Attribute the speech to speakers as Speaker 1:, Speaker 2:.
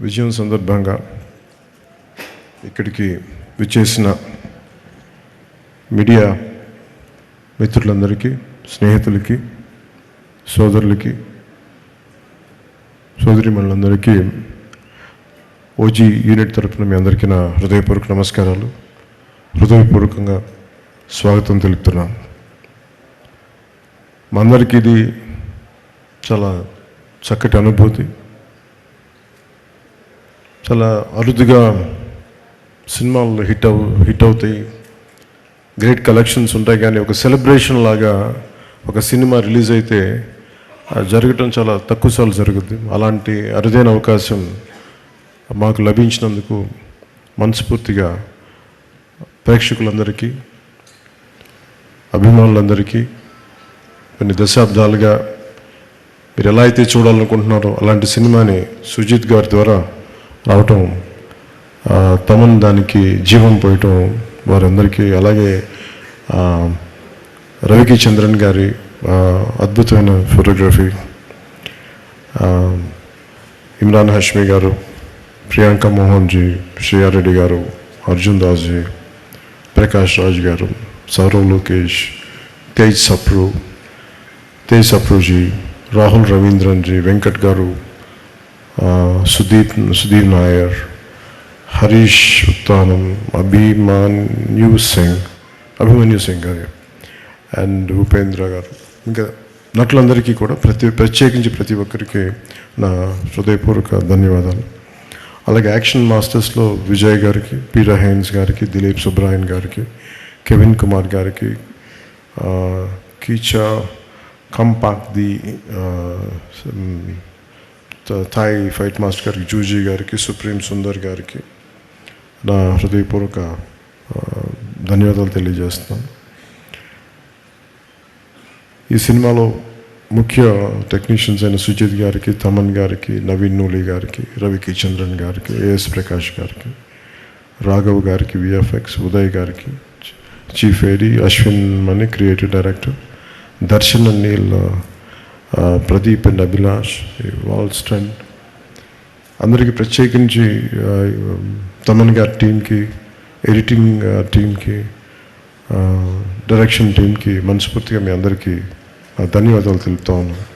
Speaker 1: విజయం సందర్భంగా ఇక్కడికి విచ్చేసిన మీడియా మిత్రులందరికీ స్నేహితులకి సోదరులకి సోదరిమణులందరికీ ఓజీ యూనిట్ తరపున మీ అందరికీ నా హృదయపూర్వక నమస్కారాలు. హృదయపూర్వకంగా స్వాగతం తెలుపుతున్నాను. మా అందరికీ ఇది చాలా చక్కటి అనుభూతి. చాలా అరుదుగా సినిమాలు హిట్ అవు హిట్ అవుతాయి. గ్రేట్ కలెక్షన్స్ ఉంటాయి కానీ ఒక సెలబ్రేషన్ లాగా ఒక సినిమా రిలీజ్ అయితే జరగటం చాలా తక్కువ సార్లు జరుగుద్ది. అలాంటి అరుదైన అవకాశం మాకు లభించినందుకు మనస్ఫూర్తిగా ప్రేక్షకులందరికీ అభిమానులందరికీ కొన్ని దశాబ్దాలుగా మీరు ఎలా అయితే చూడాలనుకుంటున్నారో అలాంటి సినిమాని సుజిత్ గారి ద్వారా రావటం తమన్ దానికి జీవం పోయటం వారందరికీ అలాగే రవికి చంద్రన్ గారి అద్భుతమైన ఫోటోగ్రఫీ ఇమ్రాన్ హష్మి గారు ప్రియాంక మోహన్ జీ శ్రేయారెడ్డి గారు అర్జున్ దాస్ జీ ప్రకాష్ రాజ్ గారు సౌరవ్ లోకేష్ తేజ్ సప్రు తేజ్ సప్రుజీ రాహుల్ రవీంద్రన్ జీ వెంకట్ గారు సుదీప్ సుధీర్ నాయర్ హరీష్ ఉత్తానం అభిమాన్యు సింగ్ అభిమన్యు సింగ్ గారు. అండ్ ఉపేంద్ర గారు. ఇంకా నటులందరికీ కూడా ప్రతి ప్రత్యేకించి ప్రతి ఒక్కరికి నా హృదయపూర్వక ధన్యవాదాలు. అలాగే యాక్షన్ మాస్టర్స్లో విజయ్ గారికి పీరా హైన్స్ గారికి దిలీప్ సుబ్రాయన్ గారికి కెవిన్ కుమార్ గారికి Kecha Khamphak the Thai fight master గారికి జూజీ గారికి సుప్రీం సుందర్ గారికి నా హృదయపూర్వక ధన్యవాదాలు తెలియజేస్తున్నాను. ఈ సినిమాలో ముఖ్య టెక్నీషియన్స్ అయిన సుజిత్ గారికి తమన్ గారికి నవీన్ నూలి గారికి రవికి చంద్రన్ గారికి ఏఎస్ ప్రకాష్ గారికి రాఘవ్ గారికి విఎఫ్ఎక్స్ ఉదయ్ గారికి chief AD Ashwin Mani creative director Darshan and Neel Pradeep and Abhilash Walston అందరికీ ప్రత్యేకించి తమన్ గారి టీంకి ఎడిటింగ్ టీంకి డైరెక్షన్ టీంకి మనస్ఫూర్తిగా మీ అందరికీ ధన్యవాదాలు తెలుపుతా ఉన్నాను.